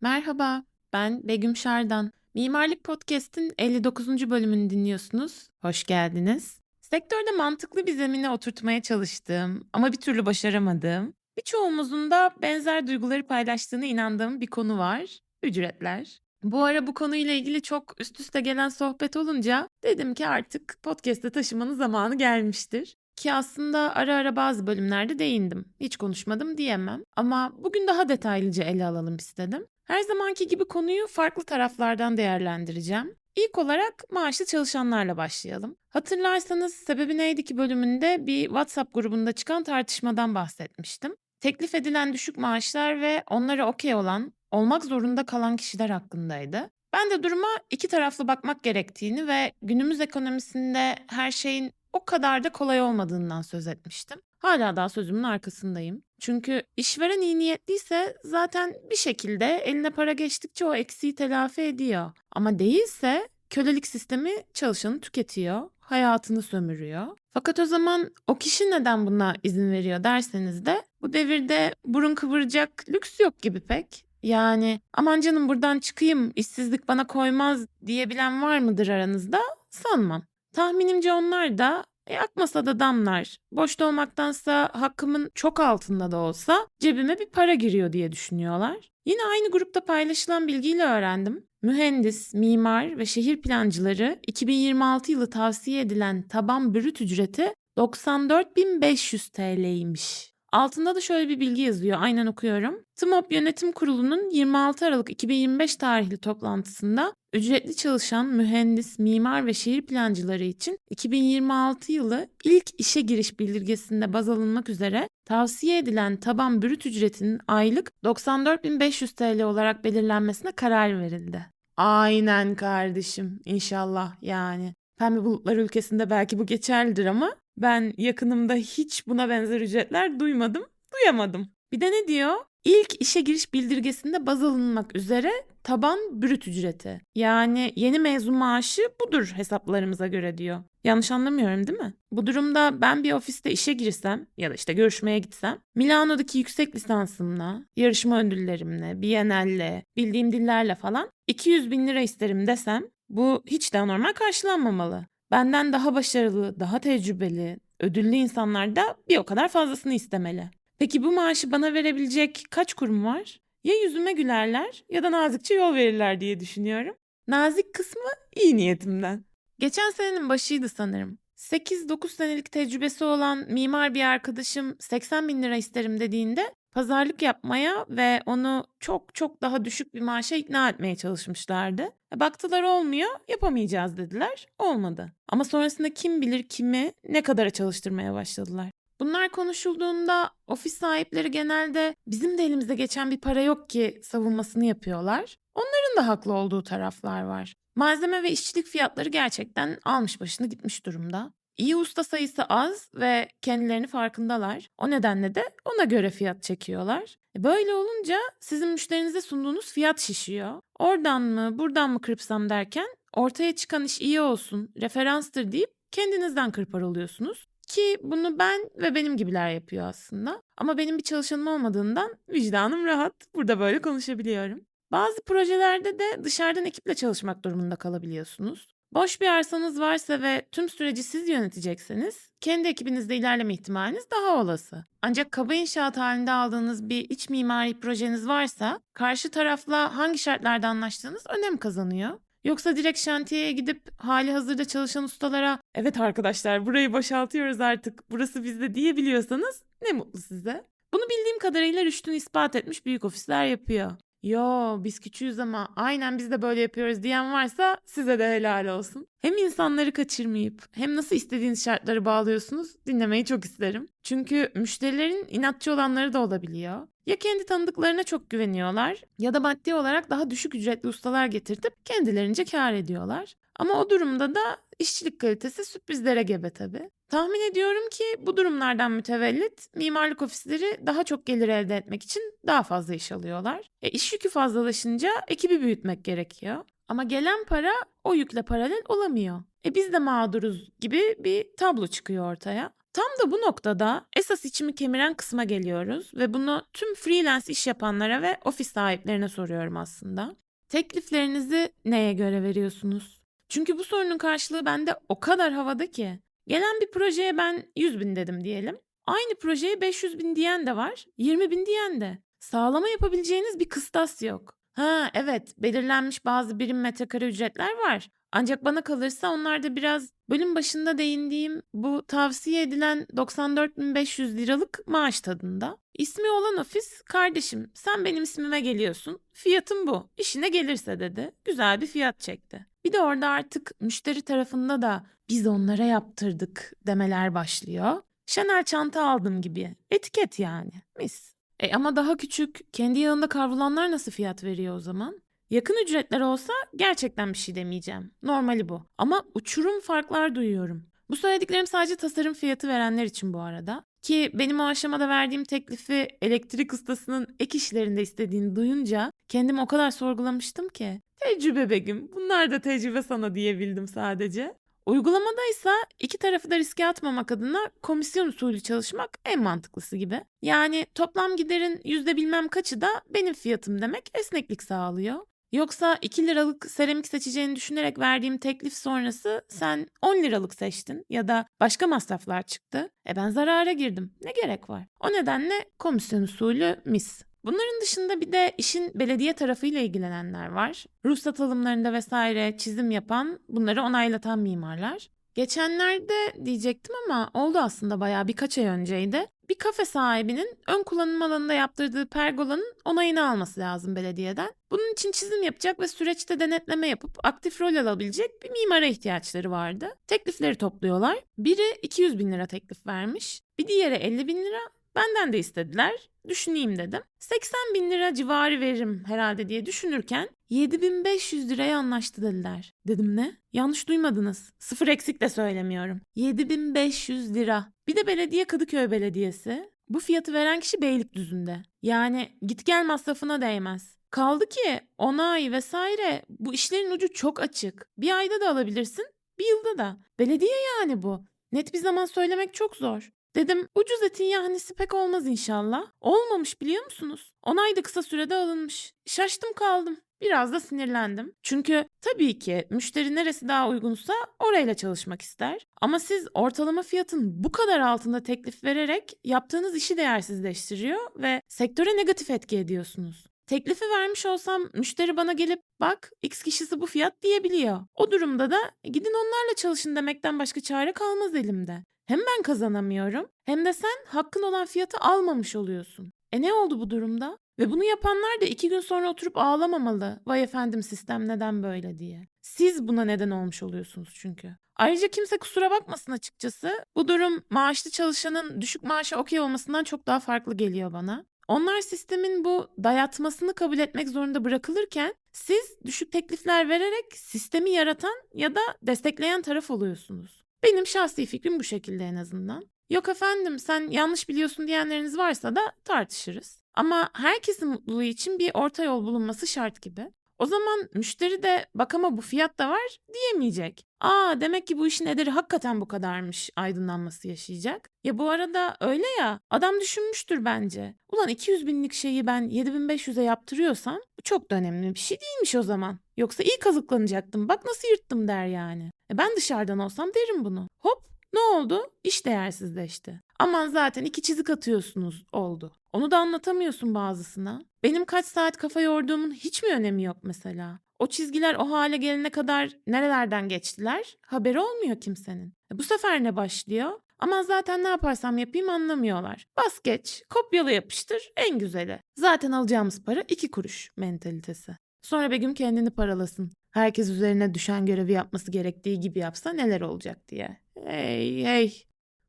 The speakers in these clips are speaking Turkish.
Merhaba, ben Begüm Şardan. Mimarlık Podcast'in 59. bölümünü dinliyorsunuz. Hoş geldiniz. Sektörde mantıklı bir zemine oturtmaya çalıştığım ama bir türlü başaramadığım, birçoğumuzun da benzer duyguları paylaştığına inandığım bir konu var. Ücretler. Bu ara bu konuyla ilgili çok üst üste gelen sohbet olunca dedim ki artık podcast'e taşımanın zamanı gelmiştir. Ki aslında ara ara bazı bölümlerde değindim. Hiç konuşmadım diyemem. Ama bugün daha detaylıca ele alalım istedim. Her zamanki gibi konuyu farklı taraflardan değerlendireceğim. İlk olarak maaşlı çalışanlarla başlayalım. Hatırlarsanız sebebi neydi ki bölümünde bir WhatsApp grubunda çıkan tartışmadan bahsetmiştim. Teklif edilen düşük maaşlar ve onlara okey olan, olmak zorunda kalan kişiler hakkındaydı. Ben de duruma iki taraflı bakmak gerektiğini ve günümüz ekonomisinde her şeyin o kadar da kolay olmadığından söz etmiştim. Hala daha sözümün arkasındayım. Çünkü işveren iyi niyetliyse zaten bir şekilde eline para geçtikçe o eksiği telafi ediyor. Ama değilse kölelik sistemi çalışanı tüketiyor, hayatını sömürüyor. Fakat o zaman o kişi neden buna izin veriyor derseniz de bu devirde burun kıvıracak lüks yok gibi pek. Yani aman canım buradan çıkayım işsizlik bana koymaz diyebilen var mıdır aranızda? Sanmam. Tahminimce onlar da e, akmasa da damlar. Boşta olmaktansa hakkımın çok altında da olsa cebime bir para giriyor diye düşünüyorlar. Yine aynı grupta paylaşılan bilgiyle öğrendim. Mühendis, mimar ve şehir plancıları 2026 yılı tavsiye edilen taban brüt ücreti 94.500 TL'ymiş. Altında da şöyle bir bilgi yazıyor. Aynen okuyorum. TMOP Yönetim Kurulu'nun 26 Aralık 2025 tarihli toplantısında ücretli çalışan mühendis, mimar ve şehir plancıları için 2026 yılı ilk işe giriş bildirgesinde baz alınmak üzere tavsiye edilen taban brüt ücretinin aylık 94.500 TL olarak belirlenmesine karar verildi. Aynen kardeşim inşallah yani. Pembe bulutlar ülkesinde belki bu geçerlidir ama ben yakınımda hiç buna benzer ücretler duymadım, duyamadım. Bir de ne diyor? İlk işe giriş bildirgesinde baz alınmak üzere taban brüt ücreti. Yani yeni mezun maaşı budur hesaplarımıza göre diyor. Yanlış anlamıyorum değil mi? Bu durumda ben bir ofiste işe girsem ya da işte görüşmeye gitsem Milano'daki yüksek lisansımla, yarışma ödüllerimle, Biennale, bildiğim dillerle falan 200 bin lira isterim desem bu hiç de normal karşılanmamalı. Benden daha başarılı, daha tecrübeli, ödüllü insanlar da bir o kadar fazlasını istemeli. Peki bu maaşı bana verebilecek kaç kurum var? Ya yüzüme gülerler ya da nazikçe yol verirler diye düşünüyorum. Nazik kısmı iyi niyetimden. Geçen senenin başıydı sanırım. 8-9 senelik tecrübesi olan mimar bir arkadaşım 80 bin lira isterim dediğinde pazarlık yapmaya ve onu çok çok daha düşük bir maaşa ikna etmeye çalışmışlardı. E, baktılar olmuyor, yapamayacağız dediler. Olmadı. Ama sonrasında kim bilir kimi ne kadara çalıştırmaya başladılar. Bunlar konuşulduğunda ofis sahipleri genelde bizim de elimizde geçen bir para yok ki savunmasını yapıyorlar. Onların da haklı olduğu taraflar var. Malzeme ve işçilik fiyatları gerçekten almış başını gitmiş durumda. İyi usta sayısı az ve kendilerini farkındalar. O nedenle de ona göre fiyat çekiyorlar. E, böyle olunca sizin müşterinize sunduğunuz fiyat şişiyor. Oradan mı buradan mı kırpsam derken ortaya çıkan iş iyi olsun, referanstır deyip kendinizden kırpar oluyorsunuz. Ki bunu ben ve benim gibiler yapıyor aslında. Ama benim bir çalışanım olmadığından vicdanım rahat. Burada böyle konuşabiliyorum. Bazı projelerde de dışarıdan ekiple çalışmak durumunda kalabiliyorsunuz. Boş bir arsanız varsa ve tüm süreci siz yönetecekseniz kendi ekibinizde ilerleme ihtimaliniz daha olası. Ancak kaba inşaat halinde aldığınız bir iç mimari projeniz varsa karşı tarafla hangi şartlarda anlaştığınız önem kazanıyor. Yoksa direkt şantiyeye gidip hali hazırda çalışan ustalara evet arkadaşlar burayı boşaltıyoruz artık burası bizde diyebiliyorsanız ne mutlu size. Bunu bildiğim kadarıyla Rüşt'ün ispat etmiş büyük ofisler yapıyor. Yo biz küçüğüz ama aynen biz de böyle yapıyoruz diyen varsa size de helal olsun. Hem insanları kaçırmayıp hem nasıl istediğiniz şartları bağlıyorsunuz dinlemeyi çok isterim. Çünkü müşterilerin inatçı olanları da olabiliyor. Ya kendi tanıdıklarına çok güveniyorlar ya da maddi olarak daha düşük ücretli ustalar getirtip kendilerince kar ediyorlar. Ama o durumda da işçilik kalitesi sürprizlere gebe tabii. Tahmin ediyorum ki bu durumlardan mütevellit mimarlık ofisleri daha çok gelir elde etmek için daha fazla iş alıyorlar. E, iş yükü fazlalaşınca ekibi büyütmek gerekiyor. Ama gelen para o yükle paralel olamıyor. E biz de mağduruz gibi bir tablo çıkıyor ortaya. Tam da bu noktada esas içimi kemiren kısma geliyoruz ve bunu tüm freelance iş yapanlara ve ofis sahiplerine soruyorum aslında. Tekliflerinizi neye göre veriyorsunuz? Çünkü bu sorunun karşılığı bende o kadar havada ki. Gelen bir projeye ben 100 bin dedim diyelim. Aynı projeye 500 bin diyen de var, 20 bin diyen de. Sağlama yapabileceğiniz bir kıstas yok. Ha evet, belirlenmiş bazı birim metrekare ücretler var. Ancak bana kalırsa onlar da biraz bölüm başında değindiğim bu tavsiye edilen 94.500 liralık maaş tadında. İsmi olan ofis, kardeşim sen benim ismime geliyorsun, fiyatım bu, işine gelirse dedi. Güzel bir fiyat çekti. Bir de orada artık müşteri tarafında da biz onlara yaptırdık demeler başlıyor. Chanel çanta aldım gibi. Etiket yani. Mis. E ama daha küçük, kendi yanında kavrulanlar nasıl fiyat veriyor o zaman? Yakın ücretler olsa gerçekten bir şey demeyeceğim. Normali bu. Ama uçurum farklar duyuyorum. Bu söylediklerim sadece tasarım fiyatı verenler için bu arada. Ki benim o aşamada verdiğim teklifi elektrik ustasının ek işlerinde istediğini duyunca kendimi o kadar sorgulamıştım ki. Tecrübe Begüm, bunlar da tecrübe sana diyebildim sadece. Uygulamadaysa iki tarafı da riske atmamak adına komisyon usulü çalışmak en mantıklısı gibi. Yani toplam giderin yüzde bilmem kaçı da benim fiyatım demek esneklik sağlıyor. Yoksa 2 liralık seramik seçeceğini düşünerek verdiğim teklif sonrası sen 10 liralık seçtin ya da başka masraflar çıktı. E ben zarara girdim. Ne gerek var? O nedenle komisyon usulü mis. Bunların dışında bir de işin belediye tarafıyla ilgilenenler var. Ruhsat alımlarında vesaire çizim yapan, bunları onaylatan mimarlar. Geçenlerde diyecektim ama oldu aslında bayağı birkaç ay önceydi. Bir kafe sahibinin ön kullanım alanında yaptırdığı pergolanın onayını alması lazım belediyeden. Bunun için çizim yapacak ve süreçte denetleme yapıp aktif rol alabilecek bir mimara ihtiyaçları vardı. Teklifleri topluyorlar. Biri 200 bin lira teklif vermiş. Bir diğeri 50 bin lira. Benden de istediler. Düşüneyim dedim. 80 bin lira civarı veririm herhalde diye düşünürken 7500 liraya anlaştı dediler. Dedim ne? Yanlış duymadınız. Sıfır eksik de söylemiyorum. 7500 lira. Bir de belediye Kadıköy Belediyesi. Bu fiyatı veren kişi Beylikdüzü'nde. Yani git gel masrafına değmez. Kaldı ki onay vesaire bu işlerin ucu çok açık. Bir ayda da alabilirsin, bir yılda da. Belediye yani bu. Net bir zaman söylemek çok zor. Dedim ucuz etin yahnisi pek olmaz inşallah. Olmamış biliyor musunuz? Onay da kısa sürede alınmış. Şaştım kaldım. Biraz da sinirlendim. Çünkü tabii ki müşteri neresi daha uygunsa orayla çalışmak ister. Ama siz ortalama fiyatın bu kadar altında teklif vererek yaptığınız işi değersizleştiriyor ve sektöre negatif etki ediyorsunuz. Teklifi vermiş olsam müşteri bana gelip bak X kişisi bu fiyat diyebiliyor. O durumda da gidin onlarla çalışın demekten başka çare kalmaz elimde. Hem ben kazanamıyorum hem de sen hakkın olan fiyatı almamış oluyorsun. E ne oldu bu durumda? Ve bunu yapanlar da iki gün sonra oturup ağlamamalı. Vay efendim sistem neden böyle diye. Siz buna neden olmuş oluyorsunuz çünkü. Ayrıca kimse kusura bakmasın açıkçası. Bu durum maaşlı çalışanın düşük maaşa okey olmasından çok daha farklı geliyor bana. Onlar sistemin bu dayatmasını kabul etmek zorunda bırakılırken siz düşük teklifler vererek sistemi yaratan ya da destekleyen taraf oluyorsunuz. Benim şahsi fikrim bu şekilde en azından. Yok efendim sen yanlış biliyorsun diyenleriniz varsa da tartışırız. Ama herkesin mutluluğu için bir orta yol bulunması şart gibi. O zaman müşteri de bak ama bu fiyat da var diyemeyecek. Aa demek ki bu işin ederi hakikaten bu kadarmış aydınlanması yaşayacak. Ya bu arada öyle ya adam düşünmüştür bence. Ulan 200 binlik şeyi ben 7500'e yaptırıyorsam bu çok da önemli bir şey değilmiş o zaman. Yoksa iyi kazıklanacaktım bak nasıl yırttım der yani. E ben dışarıdan olsam derim bunu. Hop ne oldu? İş değersizleşti. Aman zaten iki çizik atıyorsunuz oldu. Onu da anlatamıyorsun bazısına. Benim kaç saat kafa yorduğumun hiç mi önemi yok mesela? O çizgiler o hale gelene kadar nerelerden geçtiler? Haberi olmuyor kimsenin. E bu sefer ne başlıyor? Aman zaten ne yaparsam yapayım anlamıyorlar. Bas geç, kopyala yapıştır, en güzeli. Zaten alacağımız para iki kuruş mentalitesi. Sonra Begüm kendini paralasın. Herkes üzerine düşen görevi yapması gerektiği gibi yapsa neler olacak diye. Hey hey.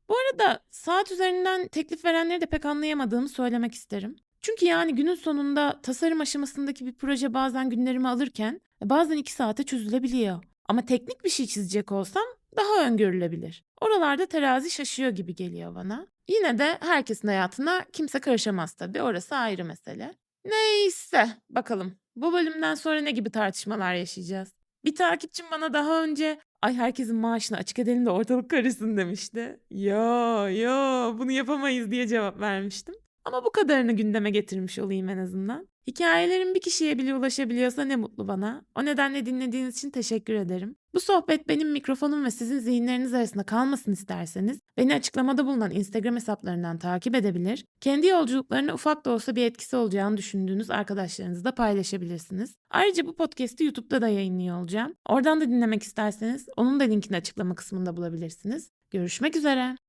Bu arada saat üzerinden teklif verenleri de pek anlayamadığımı söylemek isterim. Çünkü yani günün sonunda tasarım aşamasındaki bir proje bazen günlerimi alırken bazen iki saate çözülebiliyor. Ama teknik bir şey çizecek olsam daha öngörülebilir. Oralarda terazi şaşıyor gibi geliyor bana. Yine de herkesin hayatına kimse karışamaz tabii. Orası ayrı mesele. Neyse bakalım. Bu bölümden sonra ne gibi tartışmalar yaşayacağız? Bir takipçim bana daha önce Ay herkesin maaşını açık edelim de ortalık karışsın demişti. Yo yo bunu yapamayız diye cevap vermiştim. Ama bu kadarını gündeme getirmiş olayım en azından. Hikayelerim bir kişiye bile ulaşabiliyorsa ne mutlu bana. O nedenle dinlediğiniz için teşekkür ederim. Bu sohbet benim mikrofonum ve sizin zihinleriniz arasında kalmasın isterseniz beni açıklamada bulunan Instagram hesaplarından takip edebilir. Kendi yolculuklarına ufak da olsa bir etkisi olacağını düşündüğünüz arkadaşlarınızla paylaşabilirsiniz. Ayrıca bu podcast'i YouTube'da da yayınlıyor olacağım. Oradan da dinlemek isterseniz onun da linkini açıklama kısmında bulabilirsiniz. Görüşmek üzere.